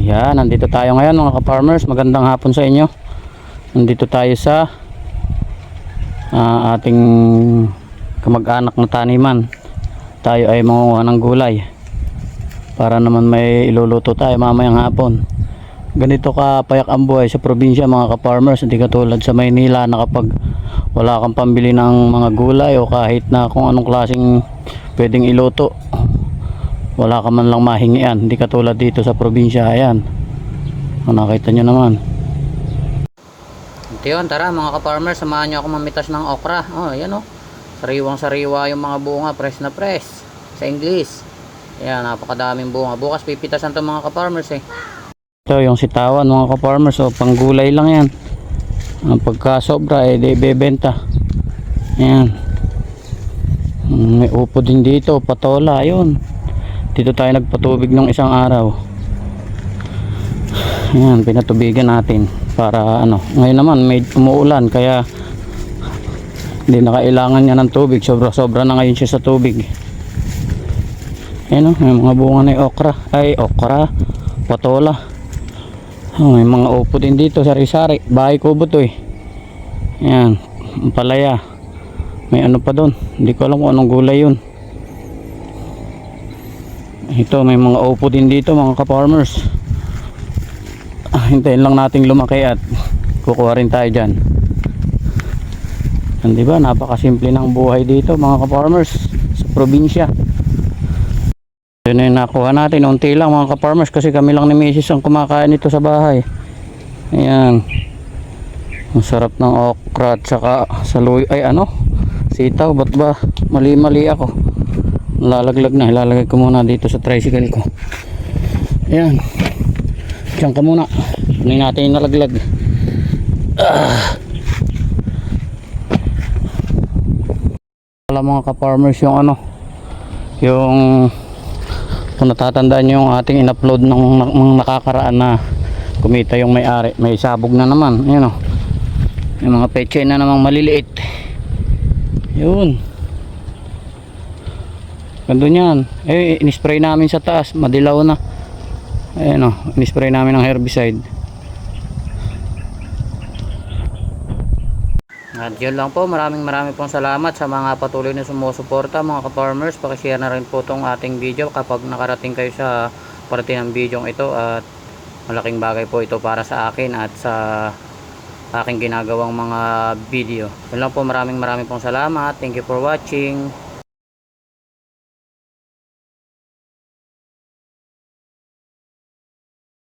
Yan, nandito tayo ngayon mga ka-farmers. Magandang hapon sa inyo. Nandito tayo sa ah, ating kamag-anak na taniman. Tayo ay manguha ng gulay. Para naman may iluluto tayo mamayang hapon. Ganito ka payak ang buhay sa probinsya mga ka-farmers. Hindi katulad sa Maynila na kapag wala kang pambili ng mga gulay o kahit na kung anong klaseng pwedeng iluto wala ka man lang mahingian. Hindi katulad dito sa probinsya. Ayan. O, nakita nyo naman. Ito yun tara mga ka-farmer samahan nyo ako mamitas ng okra. Oh ayan o sariwang sariwa yung mga bunga press na press sa English. Ayan napakadaming bunga. Bukas pipitasan to mga ka-farmers eh. Ito yung sitawan mga ka-farmers o panggulay lang yan. Ang pagka sobra eh di bebenta ayan. Mm, may upo din dito patola ayun dito tayo nagpatubig ng isang araw. Ayan pinatubigan natin para ano. Ngayon naman may umuulan kaya hindi na kailangan niya ng tubig. Sobra sobra na ngayon siya sa tubig. Ayan o may mga bunga na okra. Ay okra. Patola. Oh, may mga upo din dito sari sari bahay kubo to eh. Ayan palaya. May ano pa doon hindi ko alam kung anong gulay yun ito may mga upo din dito mga ka-farmers. Ah, hintayin lang nating lumaki at kukuha rin tayo dyan. Yan diba napakasimple ng buhay dito mga ka-farmers sa probinsya. Yun na nakuha natin. Unti lang mga ka-farmers kasi kami lang ni misis ang kumakain ito sa bahay. Ayan. Ang sarap ng okra at saka saluy ay ano? Sitaw ba't ba? Mali mali ako lalaglag na. Ilalagay ko muna dito sa tricycle ko. Ayan. Diyan ka muna. Kunin natin nalaglag. Ah. alam mga ka-farmers yung ano yung kung natatandaan nyo yung ating in-upload ng, ng nakakaraan na kumita yung may-ari. May sabog na naman. Ayan o yung mga peche na namang maliliit. Yun ganda yan. Eh in-spray namin sa taas. Madilaw na. Ayan o. In-spray namin ng herbicide. At yun lang po. Maraming maraming pong salamat sa mga patuloy na sumusuporta mga ka-farmers. Pakishare na rin po tong ating video kapag nakarating kayo sa parte ng video ito. At malaking bagay po ito para sa akin at sa aking ginagawang mga video. Yun lang po. Maraming maraming pong salamat. Thank you for watching.